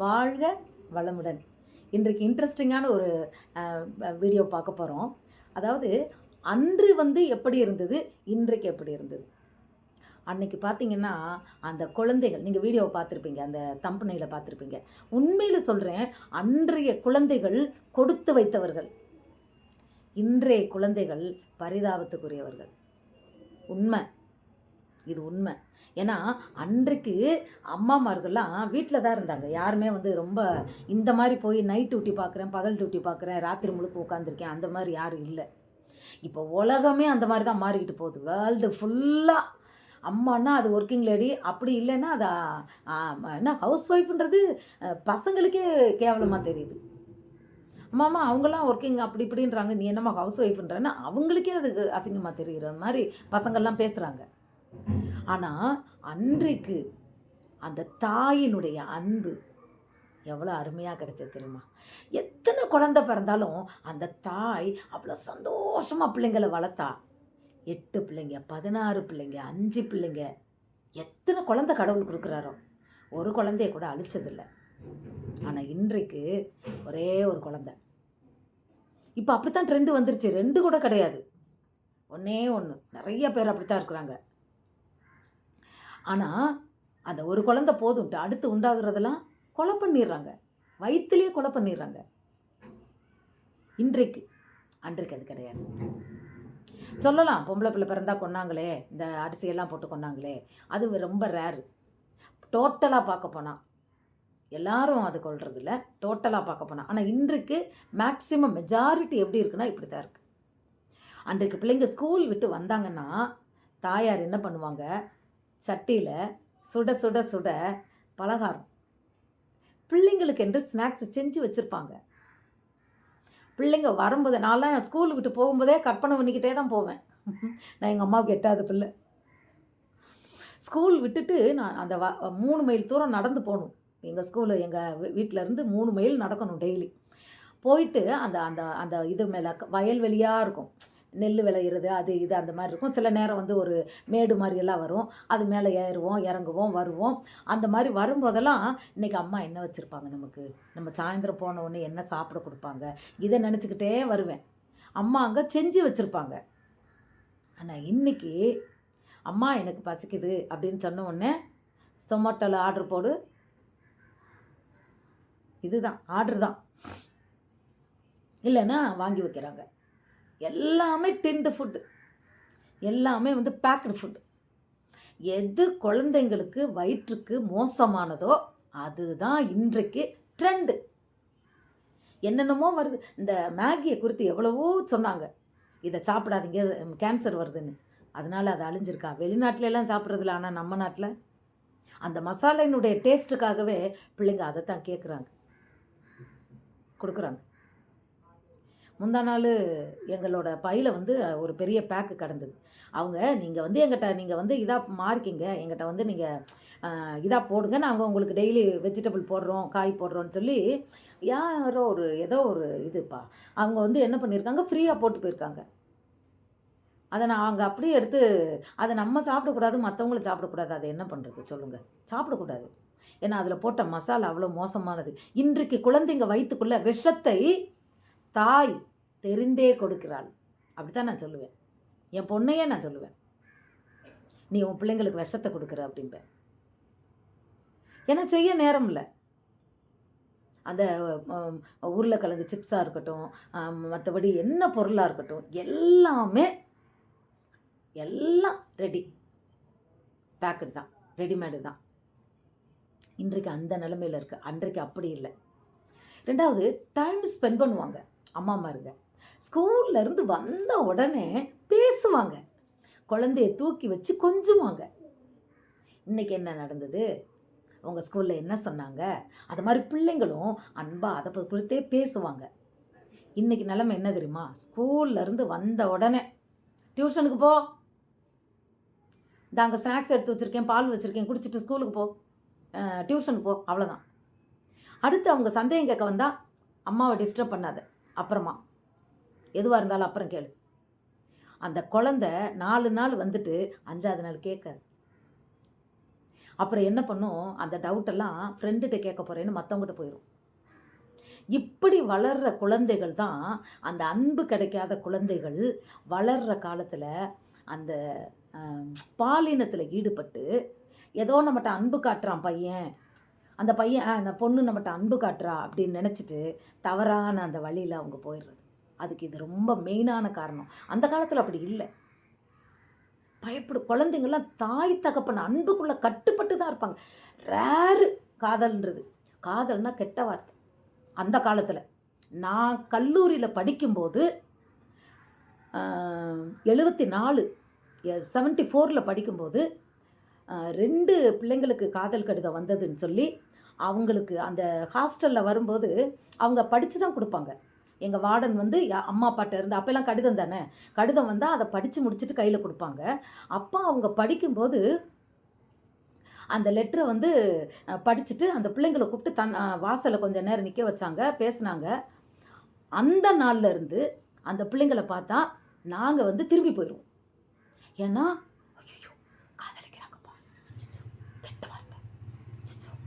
வாழ்க வளமுடன். இன்றைக்கு இன்ட்ரெஸ்டிங்கான ஒரு வீடியோ பார்க்க போகிறோம் அதாவது அன்று வந்து எப்படி இருந்தது இன்றைக்கு எப்படி இருந்தது? அன்னைக்கு பார்த்தீங்கன்னா அந்த குழந்தைகள் நீங்கள் வீடியோவை பார்த்துருப்பீங்க அந்த தம்பனையில் பார்த்துருப்பீங்க. உண்மையில் சொல்கிறேன் அன்றைய குழந்தைகள் கொடுத்து வைத்தவர்கள். இன்றைய குழந்தைகள் பரிதாபத்துக்குரியவர்கள். உண்மை. இது உண்மை. ஏன்னா அன்றைக்கு அம்மாமார்கள்லாம் வீட்டில் தான் இருந்தாங்க. யாருமே வந்து ரொம்ப இந்த மாதிரி போய் நைட் டியூட்டி பார்க்குறேன் பகல் டியூட்டி பார்க்குறேன் ராத்திரி முழுக்க உட்காந்துருக்கேன் அந்த மாதிரி யாரும் இல்லை. இப்போ உலகமே அந்த மாதிரி தான் மாறிக்கிட்டு போகுது. வேர்ல்டு ஃபுல்லாக அம்மானா அது ஒர்க்கிங் லேடி அப்படி இல்லைன்னா அது என்ன ஹவுஸ் ஒய்ஃப்ன்றது பசங்களுக்கே கேவலமாக தெரியுது. அம்மாமா அவங்களாம் ஒர்க்கிங் அப்படி இப்படின்றாங்க. நீ என்னம்மா ஹவுஸ் ஒய்ஃப்ன்றன்னா அவங்களுக்கே அது அசிங்கமாக தெரிகிற மாதிரி பசங்கள்லாம் பேசுகிறாங்க ஆனால் அன்றைக்கு அந்த தாயினுடைய அன்பு எவ்வளோ அருமையாக கிடைச்சது தெரியுமா? எத்தனை குழந்தை பிறந்தாலும் அந்த தாய் அவ்வளோ சந்தோஷமாக பிள்ளைங்களை வளர்த்தா. எட்டு பிள்ளைங்க பதினாறு பிள்ளைங்க அஞ்சு பிள்ளைங்க எத்தனை குழந்தை கடவுள் கொடுக்குறாரோ. ஒரு குழந்தைய கூட அழிச்சதில்லை. ஆனால் இன்றைக்கு ஒரே ஒரு குழந்தை. இப்போ அப்படித்தான் ட்ரெண்டு வந்துருச்சு. ரெண்டு கூட கிடையாது. ஒன்றே ஒன்று நிறைய பேர் அப்படித்தான் இருக்கிறாங்க. ஆனால் அந்த ஒரு குழந்தை போதும்ட்டு அடுத்து உண்டாகிறதெல்லாம் கொலை பண்ணிடுறாங்க வயிற்றுலேயே கொலை பண்ணிடுறாங்க இன்றைக்கு அன்றைக்கு அது கிடையாது. சொல்லலாம் பொம்பளை பிள்ளை பிறந்தா கொன்னாங்களே இந்த அரிசியெல்லாம் போட்டு கொன்னாங்களே. அது ரொம்ப ரேரு டோட்டலாக பார்க்க போனால் எல்லாரும் அது கொள்றதில்ல டோட்டலாக பார்க்க போனால் ஆனால் இன்றைக்கு மேக்சிமம் மெஜாரிட்டி எப்படி இருக்குன்னா இப்படி தான் இருக்குது அன்றைக்கு பிள்ளைங்க ஸ்கூல் விட்டு வந்தாங்கன்னா தாயார் என்ன பண்ணுவாங்க? சட்டியில் சுட சுட சுட பலகாரம். பிள்ளைங்களுக்கு என்று ஸ்நாக்ஸ் செஞ்சு வச்சுருப்பாங்க. பிள்ளைங்க வரும்போது நான்லாம் ஸ்கூலுக்கு விட்டு போகும்போதே கற்பனை பண்ணிக்கிட்டே தான் போவேன். நான் எங்கள் அம்மாவுக்கு எட்டாவது பிள்ளை. ஸ்கூல் விட்டுட்டு நான் அந்த வ மூணு மைல் தூரம் நடந்து போகணும். எங்கள் ஸ்கூலு எங்கள் வீட்டிலேருந்து மூணு மைல் நடக்கணும் டெய்லி போயிட்டு அந்த அந்த அந்த இது மேலே வயல்வெளியாக இருக்கும். நெல் விளையிறது அது இது அந்த மாதிரி இருக்கும். சில நேரம் வந்து ஒரு மேடு மாதிரியெல்லாம் வரும். அது மேலே ஏறுவோம் இறங்குவோம் வருவோம். அந்த மாதிரி வரும்போதெல்லாம் இன்றைக்கி அம்மா என்ன வச்சுருப்பாங்க நமக்கு? நம்ம சாயந்தரம் போன உடனே என்ன சாப்பிட கொடுப்பாங்க? இதை நினச்சிக்கிட்டே வருவேன். அம்மா அங்கே செஞ்சு வச்சுருப்பாங்க. ஆனால் இன்றைக்கி அம்மா எனக்கு பசிக்குது அப்படின்னு சொன்ன உடனே ஸ்டொமேட்டோவில் ஆர்டர் போடு. இதுதான் ஆர்டர் தான். இல்லைன்னா வாங்கி வைக்கிறாங்க. எல்லாமே டின்டு ஃபுட்டு எல்லாமே வந்து பேக்கடு ஃபுட்டு எது குழந்தைங்களுக்கு வயிற்றுக்கு மோசமானதோ அதுதான் இன்றைக்கு ட்ரெண்டு என்னென்னமோ வருது. இந்த மேகியை குறித்து எவ்வளவோ சொன்னாங்க. இதை சாப்பிடாதீங்க கேன்சர் வருதுன்னு. அதனால அது அழிஞ்சிருக்கா. வெளிநாட்டுல எல்லாம் சாப்பிட்றதில்ல ஆனால் நம்ம நாட்டில். அந்த மசாலையினுடைய டேஸ்ட்டுக்காகவே பிள்ளைங்க அதை தான் கேட்குறாங்க கொடுக்குறாங்க. முந்தா நாள் எங்களோட பையில் வந்து ஒரு பெரிய பேக்கு கடந்தது. அவங்க நீங்கள் வந்து எங்கிட்ட நீங்கள் வந்து இதாக மாறிக்கிங்க எங்கிட்ட வந்து நீங்கள் இதாக போடுங்க. நாங்கள் உங்களுக்கு டெய்லி வெஜிடபிள் போடுறோம் காய் போடுறோன்னு சொல்லி யாரோ ஒரு ஏதோ ஒரு இதுப்பா. அவங்க வந்து என்ன பண்ணியிருக்காங்க ஃப்ரீயாக போட்டு போயிருக்காங்க. அதை நான் அவங்க அப்படியே எடுத்து அதை நம்ம சாப்பிடக்கூடாது மற்றவங்களும் சாப்பிடக்கூடாது. அதை என்ன பண்ணுறது சொல்லுங்கள் சாப்பிடக்கூடாது. ஏன்னா அதில் போட்ட மசாலா அவ்வளோ மோசமானது. இன்றைக்கு குழந்தைங்க வயிற்றுக்குள்ள விஷத்தை தாய் தெரிந்தே கொடுக்கிறாள். அப்படி தான் நான் சொல்லுவேன். என் பொண்ணையே நான் சொல்லுவேன். நீ உன் பிள்ளைங்களுக்கு விஷத்தை கொடுக்குற அப்படிம்பேன் ஏன்னா செய்ய நேரம் இல்லை. அந்த உருளைக்கிழங்கு சிப்ஸாக இருக்கட்டும் மற்றபடி என்ன பொருளாக இருக்கட்டும் எல்லாமே எல்லாம் ரெடி பேக்கெட் தான். ரெடிமேடு தான். இன்றைக்கு அந்த நிலமையில் இருக்குது அன்றைக்கு அப்படி இல்லை. ரெண்டாவது டைம் ஸ்பெண்ட் பண்ணுவாங்க. அம்மா இருங்க. இருந்து வந்த உடனே பேசுவாங்க. குழந்தைய தூக்கி வச்சு கொஞ்சுவாங்க. இன்றைக்கி என்ன நடந்தது? உங்கள் ஸ்கூலில் என்ன சொன்னாங்க? அது மாதிரி பிள்ளைங்களும் அன்பாக அதை குறித்தே பேசுவாங்க. இன்றைக்கி நிலமை என்ன தெரியுமா? ஸ்கூல்லேருந்து வந்த உடனே டியூஷனுக்கு போ. தாங்க ஸ்நாக்ஸ் எடுத்து வச்சுருக்கேன் பால் வச்சுருக்கேன் குடிச்சிட்டு ஸ்கூலுக்கு போ. டியூஷனுக்கு போ. அவ்வளோதான் அடுத்து அவங்க சந்தேகம் கேட்க வந்தால் அம்மாவை டிஸ்டர்ப் பண்ணாத. அப்புறமா எதுவாக இருந்தாலும் அப்புறம் கேளு. அந்த குழந்தை நாலு நாள் வந்துட்டு அஞ்சாவது நாள் கேட்காது. அப்புறம் என்ன பண்ணும்? அந்த டவுட்டெல்லாம் ஃப்ரெண்டுகிட்ட கேட்க போகிறேன்னு மற்றவங்ககிட்ட போயிடும் இப்படி வளர்கிற குழந்தைகள் தான் அந்த அன்பு கிடைக்காத குழந்தைகள் வளர்கிற காலத்தில் அந்த பாலினத்தில் ஈடுபட்டு ஏதோ நம்மகிட்ட அன்பு காட்டுறான் பையன். அந்த பையன் அந்த பொண்ணு நம்மகிட்ட அன்பு காட்டுறா அப்படின்னு நினச்சிட்டு தவறான அந்த வழியில் அவங்க போயிடுறது. அதுக்கு இது ரொம்ப மெயினான காரணம். அந்த காலத்தில் அப்படி இல்லை. பயப்படு குழந்தைங்கள்லாம் தாய் தகப்பன் அன்புக்குள்ளே கட்டுப்பட்டு தான் இருப்பாங்க. ரேரு காதல்ன்றது. காதல்னால் கெட்ட வார்த்தை. அந்த காலத்தில். நான் கல்லூரியில் படிக்கும்போது எழுபத்தி நாலு செவன்ட்டி ஃபோரில் படிக்கும்போது ரெண்டு பிள்ளைங்களுக்கு காதல் கடிதம் வந்ததுன்னு சொல்லி அவங்களுக்கு அந்த ஹாஸ்டலில் வரும்போது அவங்க படித்து தான் கொடுப்பாங்க. எங்கள் வார்டன் வந்து அம்மா அப்பாட்ட இருந்து அப்போல்லாம் கடிதம் தானே? கடிதம் வந்தால் அதை படித்து முடிச்சுட்டு கையில் கொடுப்பாங்க. அப்போ அவங்க படிக்கும்போது அந்த லெட்டரை வந்து படிச்சுட்டு அந்த பிள்ளைங்களை கூப்பிட்டு தன் வாசலை கொஞ்சம் நேரம் நிற்க வச்சாங்க பேசுனாங்க. அந்த நாளில் இருந்து அந்த பிள்ளைங்களை பார்த்தா நாங்கள் வந்து திரும்பி போயிடுவோம் ஏன்னா ஐயோ காதலிக்கிறாங்கப்பா. கெட்ட வார்த்தை.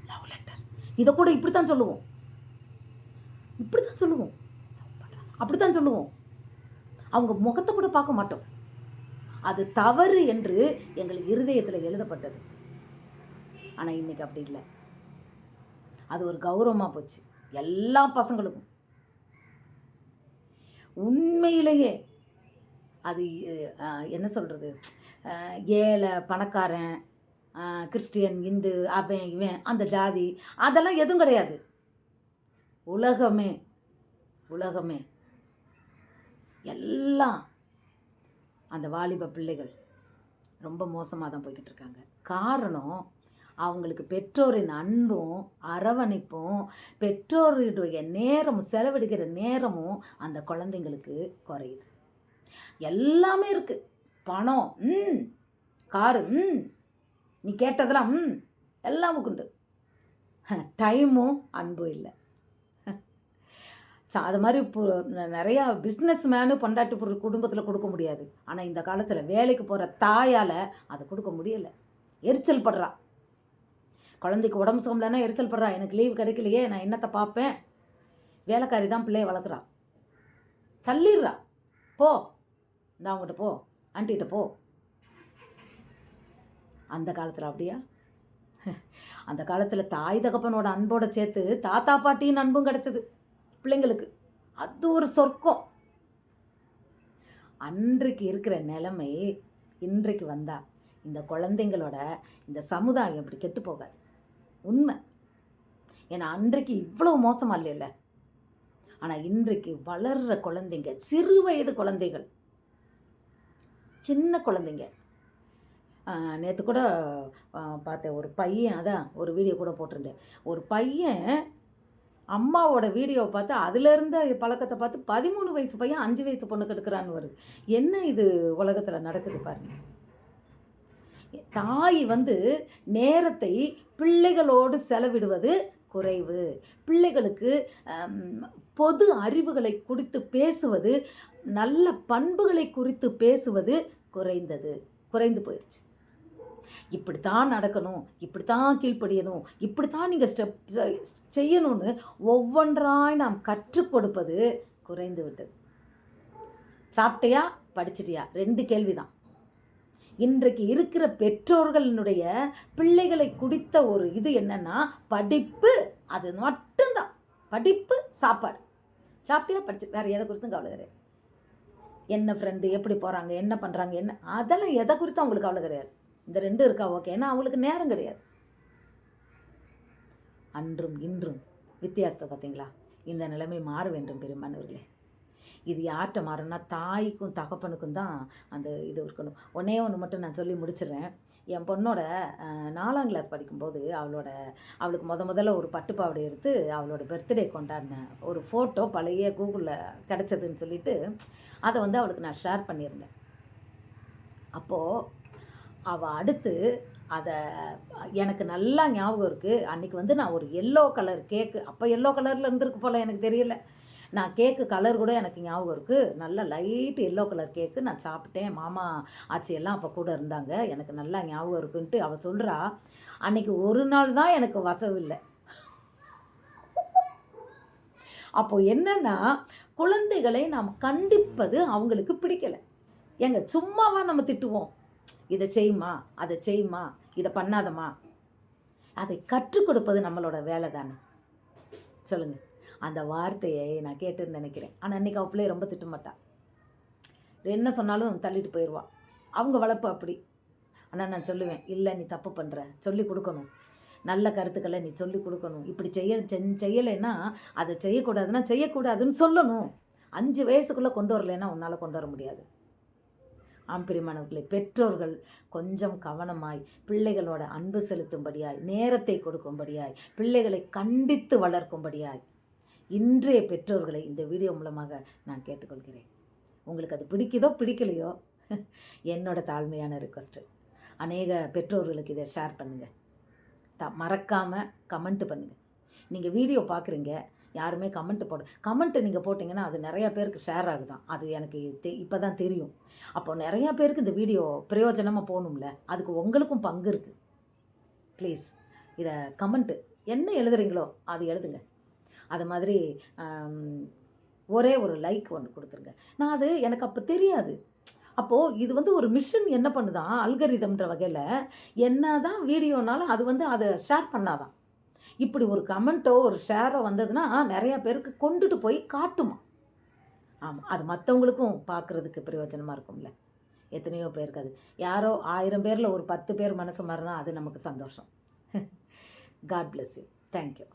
லவ் லெட்டர் இதை கூட இப்படி தான் சொல்லுவோம். இப்படி தான் சொல்லுவோம். அப்படி தான் சொல்லுவோம். அவங்க முகத்தை கூட பார்க்க மாட்டோம். அது தவறு என்று எங்கள் இருதயத்தில் எழுதப்பட்டது. ஆனால் இன்றைக்கி அப்படி இல்லை. அது ஒரு கௌரவமாக போச்சு. எல்லா பசங்களுக்கும். உண்மையிலேயே அது என்ன சொல்கிறது ஏழை பணக்காரன் கிறிஸ்டியன் இந்து அவன் இவன் அந்த ஜாதி அதெல்லாம் எதுவும் கிடையாது. உலகமே உலகமே. எல்லாம் அந்த வாலிப பிள்ளைகள் ரொம்ப மோசமாக தான் போய்கிட்டு இருக்காங்க. காரணம் அவங்களுக்கு பெற்றோரின் அன்பும் அரவணைப்பும் பெற்றோருடைய நேரமும் செலவிடுகிற நேரமும் அந்த குழந்தைங்களுக்கு குறையுது. எல்லாமே இருக்குது பணம் ம் காரு ம் நீ கேட்டதெல்லாம் ம் எல்லாம் உண்டு. டைமும் அன்பும் இல்லை. அது மாதிரி இப்போ நிறையா பிஸ்னஸ் மேனு பொண்டாட்டி குடும்பத்தில் கொடுக்க முடியாது. ஆனால் இந்த காலத்தில் வேலைக்கு போகிற தாயால் அதை கொடுக்க முடியலை. எரிச்சல் படுறா. குழந்தைக்கு உடம்பு சுகம்லன்னா எரிச்சல் படுறா. எனக்கு லீவ் கிடைக்கலையே நான் என்னத்தை பார்ப்பேன்? வேலைக்காரி தான் பிள்ளைய வளர்க்குறா. தள்ளிடுறா. போ. இந்த அவங்ககிட்ட போ. ஆண்டிகிட்ட போ. அந்த காலத்தில் அப்படியா? அந்த காலத்தில் தாய் தகப்பனோட அன்போட சேர்த்து தாத்தா பாட்டின்னு அன்பும் கிடச்சிது. பிள்ளைங்களுக்கு. அது ஒரு சொர்க்கம். அன்றைக்கு இருக்கிற நிலைமை இன்றைக்கு வந்தா இந்த குழந்தைங்களோட இந்த சமுதாயம் இப்படி கெட்டு போகாது. உண்மை. ஏன்னா அன்றைக்கு இவ்வளோ மோசமாக இல்லைல்ல? ஆனால் இன்றைக்கு வளர்கிற குழந்தைங்க சிறு வயது குழந்தைகள் சின்ன குழந்தைங்க நேற்று கூட பார்த்தேன் ஒரு பையன் அதான் ஒரு வீடியோ கூட போட்டிருந்தேன். ஒரு பையன் அம்மாவோட வீடியோவை பார்த்து அதுலேருந்து பழக்கத்தை பார்த்து பதிமூணு வயசு பையன் அஞ்சு வயசு பொண்ணு கெடுக்கிறான்னு வருது. என்ன இது உலகத்தில் நடக்குது பாருங்கள் தாய் வந்து நேரத்தை பிள்ளைகளோடு செலவிடுவது குறைவு. பிள்ளைகளுக்கு பொது அறிவுகளை குறித்து பேசுவது நல்ல பண்புகளை குறித்து பேசுவது குறைந்தது. குறைந்து போயிடுச்சு இப்படித்தான் நடக்கணும் இப்படித்தான் கீழ்ப்படியணும் இப்படித்தான் நீங்கள் ஸ்டெப் செய்யணும்னு ஒவ்வொன்றாய் நாம் கற்றுக் கொடுப்பது குறைந்து விட்டது. சாப்பிட்டியா? படிச்சிட்டியா? ரெண்டு கேள்வி தான் இன்றைக்கு இருக்கிற பெற்றோர்களினுடைய பிள்ளைகளை குடித்த ஒரு இது என்னன்னா படிப்பு அது மட்டும்தான். படிப்பு சாப்பாடு. சாப்பிட்டியா? படிச்சு வேறு எதை குறித்தும் கவலை கிடையாது. என்ன ஃப்ரெண்டு எப்படி போகிறாங்க என்ன பண்ணுறாங்க என்ன? அதெல்லாம் எதை குறித்தும் அவங்களுக்கு கவலை கிடையாது. இந்த ரெண்டு இருக்கா? ஓகே. ஏன்னா அவங்களுக்கு நேரம் கிடையாது. அன்றும் இன்றும் வித்தியாசத்தை பார்த்தீங்களா? இந்த நிலைமை மாற வேண்டும் பெருமானவர்களே. இது யார்கிட்ட மாறணும்னா தாய்க்கும் தகப்பனுக்கும் தான் அந்த இது இருக்கணும். ஒன்றே ஒன்று மட்டும் நான் சொல்லி முடிச்சிடுறேன். என் பொண்ணோட நாலாம் கிளாஸ் படிக்கும்போது அவளோட அவளுக்கு முத முதல்ல ஒரு பட்டுப்பாவடை எடுத்து அவளோட பர்த்டே கொண்டாடினேன் ஒரு ஃபோட்டோ பழைய கூகுளில் கிடச்சதுன்னு சொல்லிட்டு அதை வந்து அவளுக்கு நான் ஷேர் பண்ணியிருந்தேன். அப்போது அவள் அடுத்து அதை எனக்கு நல்லா ஞாபகம் இருக்குது அன்றைக்கி வந்து நான் ஒரு எல்லோ கலர் கேக்கு அப்போ எல்லோ கலரில் இருந்திருக்கு போல் எனக்கு தெரியல. நான் கேக்கு கலர் கூட எனக்கு ஞாபகம் இருக்குது நல்ல லைட் எல்லோ கலர் கேக்கு நான் சாப்பிட்டேன். மாமா ஆச்சி எல்லாம் அப்போ கூட இருந்தாங்க. எனக்கு நல்லா ஞாபகம் இருக்குன்ட்டு அவள் சொல்கிறா அன்றைக்கி ஒரு நாள் தான் எனக்கு வசவு இல்லை. என்னென்னா குழந்தைகளை நாம் கண்டிப்பது அவங்களுக்கு பிடிக்கலை. ஏங்க சும்மாவா நம்ம திட்டுவோம். இதை செய்யுமா அதை செய்யுமா இதை பண்ணாதம்மா. அதை கற்றுக் கொடுப்பது நம்மளோட வேலை தானே. சொல்லுங்கள் அந்த வார்த்தையை நான் கேட்டுன்னு நினைக்கிறேன். ஆனால் இன்றைக்கி அவள் பிள்ளைய ரொம்ப திட்டமாட்டாள் என்ன சொன்னாலும் தள்ளிட்டு போயிடுவாள் அவங்க வளர்ப்பு அப்படி. ஆனால் நான் சொல்லுவேன் இல்லை நீ தப்பு பண்ணுற சொல்லி கொடுக்கணும். நல்ல கருத்துக்களை நீ சொல்லி கொடுக்கணும். இப்படி செய்ய செய்யலைன்னா அதை செய்யக்கூடாதுன்னா செய்யக்கூடாதுன்னு சொல்லணும். அஞ்சு வயசுக்குள்ளே கொண்டு வரலைன்னா உன்னால் கொண்டு வர முடியாது. ஆம்பிரிமானவர்களை பெற்றோர்கள் கொஞ்சம் கவனமாய் பிள்ளைகளோட அன்பு செலுத்தும்படியாய் நேரத்தை கொடுக்கும்படியாய் பிள்ளைகளை கண்டித்து வளர்க்கும்படியாய் இன்றைய பெற்றோர்களை இந்த வீடியோ மூலமாக நான் கேட்டுக்கொள்கிறேன். உங்களுக்கு அது பிடிக்குதோ பிடிக்கலையோ என்னோட தாழ்மையான ரிக்வஸ்ட்டு அநேக பெற்றோர்களுக்கு இதை ஷேர் பண்ணுங்கள் த மறக்காமல் கமெண்ட் பண்ணுங்கள் நீங்கள் வீடியோ பார்க்குறீங்க யாருமே கமெண்ட் போட கமெண்ட் நீங்கள் போட்டிங்கன்னா அது நிறையா பேருக்கு ஷேர் ஆகுதான். அது எனக்கு தெ இப்போ தான் தெரியும். அப்போ நிறையா பேருக்கு இந்த வீடியோ பிரயோஜனமாக போகணும்ல? அதுக்கு உங்களுக்கும் பங்கு இருக்குது ப்ளீஸ் இதை கமெண்ட்டு என்ன எழுதுறீங்களோ அது எழுதுங்க. அது மாதிரி ஒரே ஒரு லைக் ஒன்று கொடுத்துருங்க. நான் அது எனக்கு அப்போ தெரியாது. அப்போது இது வந்து ஒரு மிஷின் என்ன பண்ணுதான்? அல்கரிதம்ன்ற வகையில் என்ன தான் வீடியோனாலும் அது வந்து அதை ஷேர் பண்ணாதான். இப்படி ஒரு கமெண்ட்டோ ஒரு ஷேரோ வந்ததுன்னா நிறையா பேருக்கு கொண்டுட்டு போய் காட்டுமா? ஆமாம் அது மற்றவங்களுக்கும் பார்க்குறதுக்கு பிரயோஜனமாக இருக்கும்ல. எத்தனையோ பேருக்கு அது. யாரோ ஆயிரம் பேரில் ஒரு பத்து பேர் மனசு மாறினா அது நமக்கு சந்தோஷம். God bless you thank you